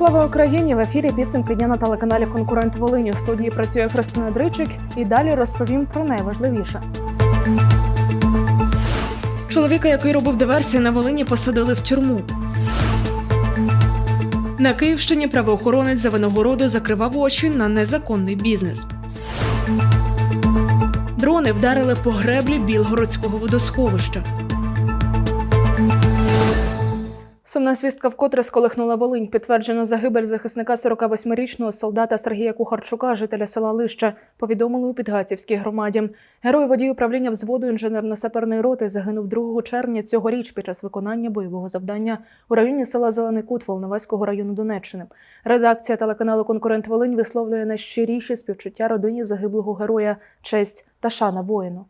Слава Україні! В ефірі підсумки дня на телеканалі Конкурент Волині. У студії працює Христина Дричик і далі розповім про найважливіше. Чоловіка, який робив диверсію на Волині, посадили в тюрму. На Київщині правоохоронець за винагороду закривав очі на незаконний бізнес. Дрони вдарили по греблі Білгородського водосховища. Сумна звістка вкотре сколихнула Волинь. Підтверджено загибель захисника 48-річного солдата Сергія Кухарчука, жителя села Лище, повідомили у Підгацівській громаді. Герой водій управління взводу інженерно-саперної роти загинув 2 червня цьогоріч під час виконання бойового завдання у районі села Зелений Кут Волноваського району Донеччини. Редакція телеканалу Конкурент Волинь висловлює найщиріші співчуття родині загиблого героя, честь та шана воїну.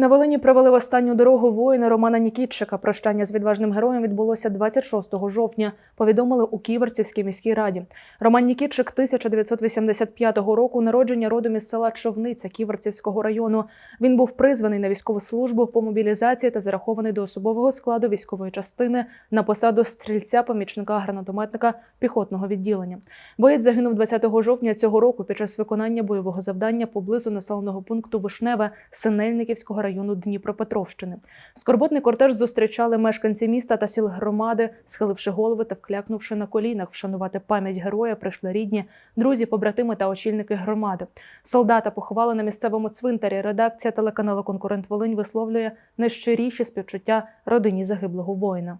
На Волині провели в останню дорогу воїна Романа Нікітчика. Прощання з відважним героєм відбулося 26 жовтня. Повідомили у Ківерцівській міській раді. Роман Нікітчик 1985 року народження родом із села Човниця Ківерцівського району. Він був призваний на військову службу по мобілізації та зарахований до особового складу військової частини на посаду стрільця помічника гранатометника піхотного відділення. Боєць загинув 20 жовтня цього року під час виконання бойового завдання поблизу населеного пункту Вишневе Синельниківського району Дніпропетровщини. Скорботний кортеж зустрічали мешканці міста та сіл громади, схиливши голови та вклякнувши на колінах, вшанувати пам'ять героя, прийшли рідні, друзі, побратими та очільники громади. Солдата поховали на місцевому цвинтарі. Редакція телеканалу Конкурент Волинь висловлює найщиріші співчуття родині загиблого воїна.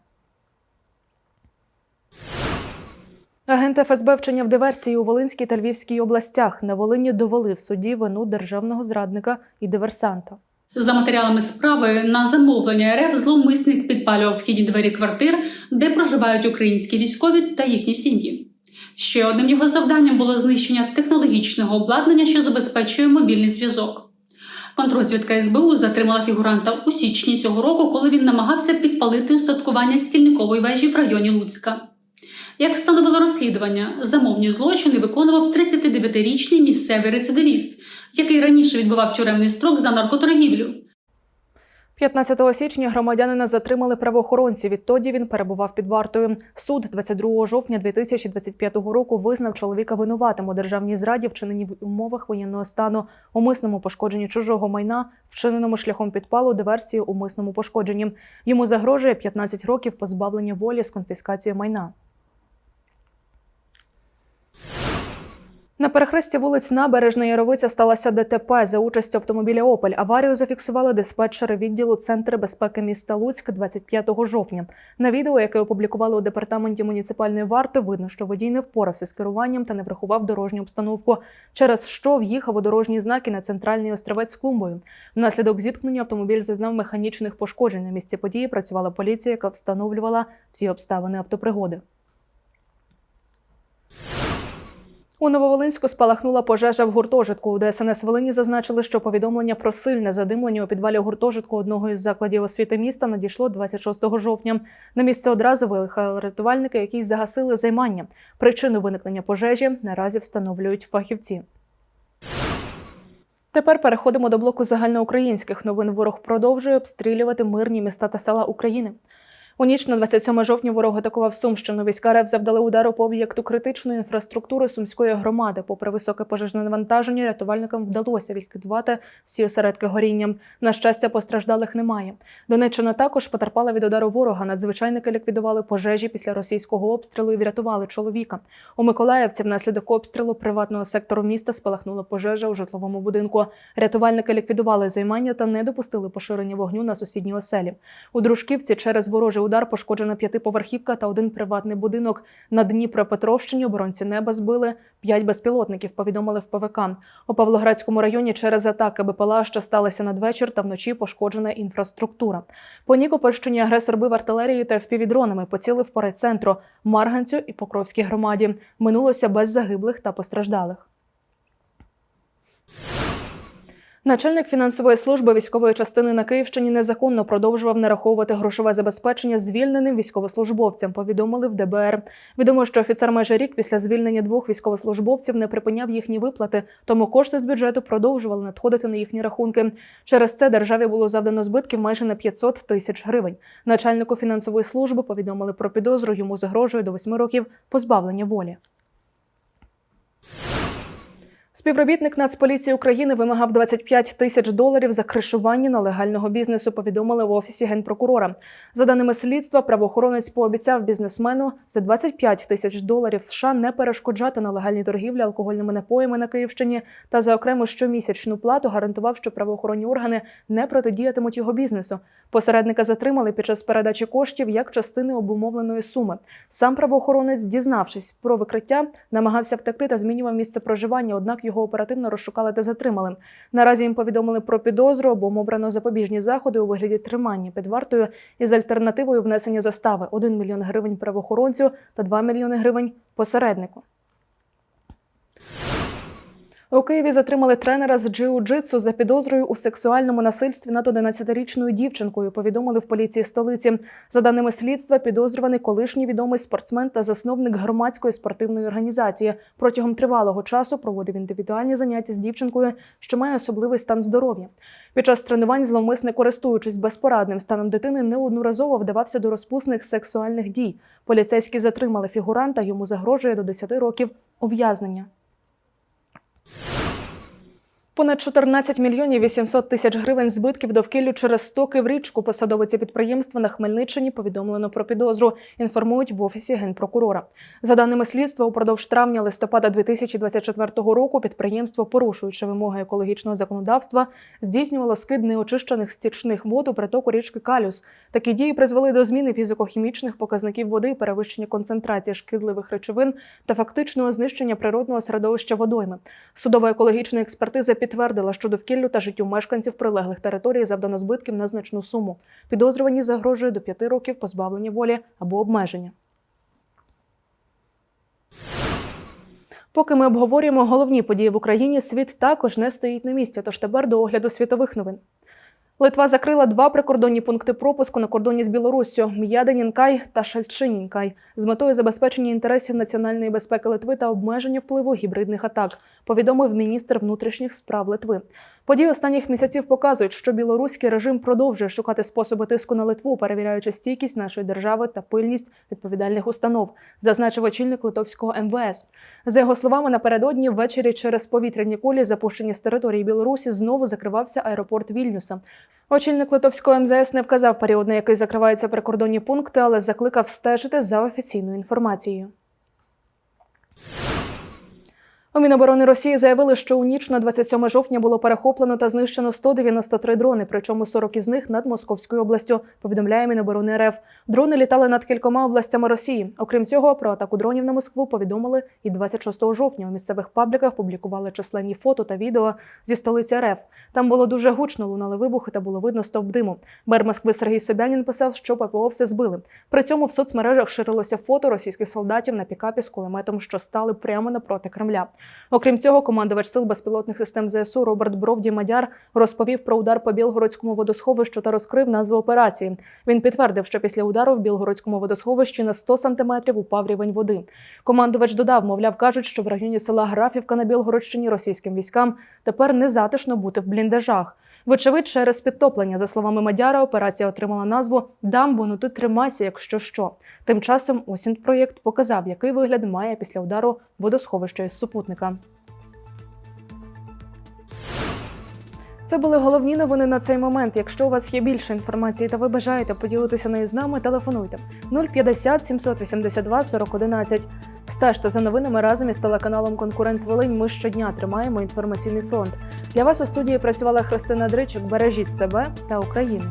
Агенти ФСБ вчиняв диверсії у Волинській та Львівській областях. На Волині довели в суді вину державного зрадника і диверсанта. За матеріалами справи на замовлення РФ зловмисник підпалював вхідні двері квартир, де проживають українські військові та їхні сім'ї. Ще одним його завданням було знищення технологічного обладнання, що забезпечує мобільний зв'язок. Контрозвідка СБУ затримала фігуранта у січні цього року, коли він намагався підпалити устаткування стільникової вежі в районі Луцька. Як встановило розслідування, замовні злочини виконував 39-річний місцевий рецидивіст, який раніше відбував тюремний строк за наркоторгівлю. 15 січня громадянина затримали правоохоронці. Відтоді він перебував під вартою. Суд 22 жовтня 2025 року визнав чоловіка винуватим у державній зраді, вчиненій в умовах воєнного стану, умисному пошкодженні чужого майна, вчиненому шляхом підпалу, диверсії, умисному пошкодженні. Йому загрожує 15 років позбавлення волі з конфіскацією майна. На перехресті вулиць Набережна Яровиця сталося ДТП за участю автомобіля Опель. Аварію зафіксували диспетчери відділу Центр безпеки міста Луцьк 25 жовтня. На відео, яке опублікували у департаменті муніципальної варти, видно, що водій не впорався з керуванням та не врахував дорожню обстановку, через що в'їхав у дорожні знаки на центральний островець з клумбою. Внаслідок зіткнення автомобіль зазнав механічних пошкоджень. На місці події працювала поліція, яка встановлювала всі обставини автопригоди. У Нововолинську спалахнула пожежа в гуртожитку. У ДСНС Волині зазначили, що повідомлення про сильне задимлення у підвалі гуртожитку одного із закладів освіти міста надійшло 26 жовтня. На місце одразу виїхали рятувальники, які загасили займання. Причину виникнення пожежі наразі встановлюють фахівці. Тепер переходимо до блоку загальноукраїнських новин. Ворог продовжує обстрілювати мирні міста та села України. У ніч на 27 жовтня ворог атакував Сумщину. Війська РФ завдали удару по об'єкту критичної інфраструктури Сумської громади. Попри високе пожежне навантаження, рятувальникам вдалося ліквідувати всі осередки горіння. На щастя, постраждалих немає. Донеччина також потерпала від удару ворога. Надзвичайники ліквідували пожежі після російського обстрілу і врятували чоловіка. У Миколаївці внаслідок обстрілу приватного сектору міста спалахнула пожежа у житловому будинку. Рятувальники ліквідували займання та не допустили поширення вогню на сусідні оселі. У Дружківці через ворожий удар пошкоджена п'ятиповерхівка та один приватний будинок. На Дніпропетровщині оборонці неба збили п'ять безпілотників. Повідомили в ПВК. У Павлоградському районі через атаки БПЛА, що сталися надвечір та вночі пошкоджена інфраструктура. По Нікопольщині агресор бив артилерією та впівдронами, поцілив по райцентру, Марганцю і Покровській громаді. Минулося без загиблих та постраждалих. Начальник фінансової служби військової частини на Київщині незаконно продовжував нараховувати грошове забезпечення звільненим військовослужбовцям. Повідомили в ДБР. Відомо, що офіцер майже рік після звільнення двох військовослужбовців не припиняв їхні виплати, тому кошти з бюджету продовжували надходити на їхні рахунки. Через це державі було завдано збитків майже на 500 тисяч гривень. Начальнику фінансової служби повідомили про підозру. Йому загрожує до 8 років позбавлення волі. Співробітник Нацполіції України вимагав 25 тисяч доларів за кришування нелегального бізнесу. Повідомили в офісі генпрокурора. За даними слідства, правоохоронець пообіцяв бізнесмену за 25 тисяч доларів США не перешкоджати нелегальній торгівлі алкогольними напоями на Київщині та за окрему щомісячну плату гарантував, що правоохоронні органи не протидіятимуть його бізнесу. Посередника затримали під час передачі коштів як частини обумовленої суми. Сам правоохоронець, дізнавшись про викриття, намагався втекти та змінював місце проживання, однак його оперативно розшукали та затримали. Наразі їм повідомили про підозру, обом обрано запобіжні заходи у вигляді тримання під вартою із альтернативою внесення застави 1 мільйон гривень правоохоронцю та 2 мільйони гривень посереднику. У Києві затримали тренера з джиу-джитсу за підозрою у сексуальному насильстві над 11-річною дівчинкою. Повідомили в поліції столиці. За даними слідства, підозрюваний колишній відомий спортсмен та засновник громадської спортивної організації. Протягом тривалого часу проводив індивідуальні заняття з дівчинкою, що має особливий стан здоров'я. Під час тренувань зловмисник, користуючись безпорадним станом дитини, неодноразово вдавався до розпусних сексуальних дій. Поліцейські затримали фігуранта. Йому загрожує до 10 років ув'язнення. Понад 14 мільйонів 800 тисяч гривень збитків довкіллю через стоки в річку посадовиці підприємства на Хмельниччині повідомлено про підозру. Інформують в офісі генпрокурора. За даними слідства, упродовж травня-листопада 2024 року підприємство, порушуючи вимоги екологічного законодавства, здійснювало скид неочищених стічних вод у притоку річки Калюс. Такі дії призвели до зміни фізико-хімічних показників води, перевищення концентрації шкідливих речовин та фактичного знищення природного середовища водойми. Судова екологічна експертиза підтвердила, що довкіллю та життю мешканців прилеглих територій завдано збитків на значну суму. Підозрювані загрожує до п'яти років позбавлення волі або обмеження. Поки ми обговорюємо головні події в Україні, світ також не стоїть на місці. Тож тепер до огляду світових новин. Литва закрила два прикордонні пункти пропуску на кордоні з Білоруссю М'яденінкай та Шальчинінкай з метою забезпечення інтересів національної безпеки Литви та обмеження впливу гібридних атак. Повідомив міністр внутрішніх справ Литви. Події останніх місяців показують, що білоруський режим продовжує шукати способи тиску на Литву, перевіряючи стійкість нашої держави та пильність відповідальних установ, зазначив очільник литовського МВС. За його словами, напередодні ввечері через повітряні кулі, запущені з території Білорусі, знову закривався аеропорт Вільнюса. Очільник литовського МЗС не вказав період, на який закриваються прикордонні пункти, але закликав стежити за офіційною інформацією. У Міноборони Росії заявили, що у ніч на 27 жовтня було перехоплено та знищено 193 дрони, причому 40 із них над Московською областю. Повідомляє Міноборони РФ. Дрони літали над кількома областями Росії. Окрім цього, про атаку дронів на Москву повідомили і 26 жовтня. У місцевих пабліках публікували численні фото та відео зі столиці РФ. Там було дуже гучно, лунали вибухи та було видно стовп диму. Мер Москви Сергій Собянін писав, що ППО все збили. При цьому в соцмережах ширилося фото російських солдатів на пікапі з кулеметом, що стали прямо напроти Кремля. Окрім цього, командувач сил безпілотних систем ЗСУ Роберт Бровді Мадяр розповів про удар по Білгородському водосховищу та розкрив назву операції. Він підтвердив, що після удару в Білгородському водосховищі на 100 сантиметрів упав рівень води. Командувач додав, мовляв, кажуть, що в районі села Графівка на Білгородщині російським військам тепер не затишно бути в бліндажах. Вочевидь, через підтоплення, за словами Мадяра, операція отримала назву Дамбо, ну ти тримайся, якщо що. Тим часом осінь проєкт показав, який вигляд має після удару водосховища із супутника. Це були головні новини на цей момент. Якщо у вас є більше інформації та ви бажаєте поділитися нею з нами, телефонуйте 050 782 4011. Стежте за новинами разом із телеканалом Конкурент Волинь. Ми щодня тримаємо інформаційний фронт. Для вас у студії працювала Христина Дричик. Бережіть себе та Україну.